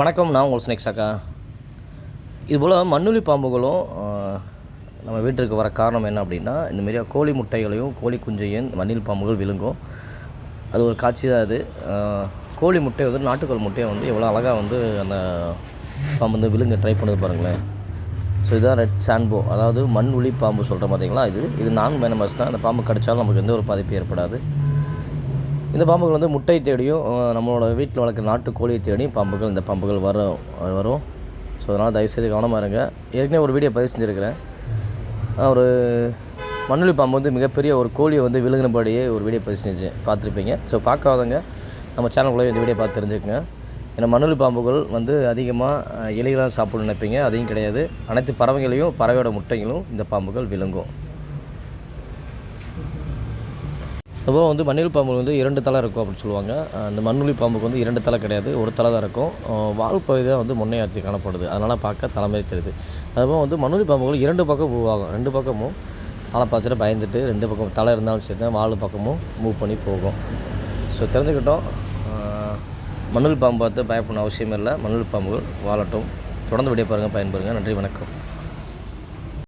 வணக்கம் நான் உங்கள் ஸ்னேக்ஸ் அக்கா இதுபோல் மண்ணுளி பாம்புகளும் நம்ம வீட்டிற்கு வர காரணம் என்ன அப்படின்னா இந்தமாரி கோழி முட்டைகளையும் கோழி குஞ்சையும் மண்ணில் பாம்புகள் விழுங்கும். அது ஒரு காட்சி தான் அது. கோழி முட்டை வந்து நாட்டுக்கோள் முட்டையை வந்து எவ்வளோ அழகாக வந்து அந்த பாம்பு வந்து விழுங்க ட்ரை பண்ணுது பாருங்களேன். ஸோ இதுதான் ரெட் சாண்ட்போ அதாவது மண் உளி பாம்பு சொல்கிற பார்த்தீங்களா இது? இது நான் மேனமர்ஸ் தான். அந்த பாம்பு கடிச்சாலும் நமக்கு எந்த ஒரு பாதிப்பு ஏற்படாது. இந்த பாம்புகள் வந்து முட்டை தேடியும் நம்மளோட வீட்டில் வளர்க்குற நாட்டு கோழியை தேடியும் பாம்புகள் இந்த பாம்புகள் வரும் வரும். ஸோ அதனால் தயவுசெய்து கவனமாக இருங்க. ஏற்கனவே ஒரு வீடியோ பதிவு செஞ்சுருக்கிறேன். ஒரு மண்ணுளி பாம்பு வந்து மிகப்பெரிய ஒரு கோழியை வந்து விழுங்கினபடியே ஒரு வீடியோ பதிவு செஞ்சு பார்த்துருப்பீங்க. ஸோ பார்க்காதவங்க நம்ம சேனலுக்குள்ளே இந்த வீடியோ பார்த்து தெரிஞ்சுக்கோங்க. ஏன்னா மண்ணுளி பாம்புகள் வந்து அதிகமாக இலைகளாக சாப்பிடணும்னு நினைப்பீங்க. அதையும் கிடையாது. அனைத்து பறவைகளையும் பறவையோட முட்டைகளும் இந்த பாம்புகள் விழுங்கும். அப்புறம் வந்து மண்ணில் பாம்பு வந்து இரண்டு தலை இருக்கும் அப்படின்னு சொல்லுவாங்க. அந்த மண்ணுளி பாம்புக்கு வந்து இரண்டு தலை கிடையாது ஒரு தலை தான் இருக்கும். வால் பகுதி தான் வந்து முன்னையாற்றி காணப்படுது. அதனால் பார்க்க தலைமையை தெரியுது. அதுபோல் வந்து மண்ணுளி பாம்புகள் இரண்டு பக்கம் மூவ் ஆகும். ரெண்டு பக்கமும் ஆளை பார்த்துட்டு பயந்துட்டு ரெண்டு பக்கம் தலை இருந்தாலும் சரி தான் வால் பக்கமும் மூவ் பண்ணி போகும். ஸோ தெரிஞ்சுக்கிட்டோம். அஹ் பாம்பு பார்த்து பயப்படணும் அவசியம் இல்லை. மண்ணுளி பாம்புகள் வாழட்டும். தொடர்ந்து விடிய பாருங்கள் பயன்பெறுங்க. நன்றி வணக்கம்.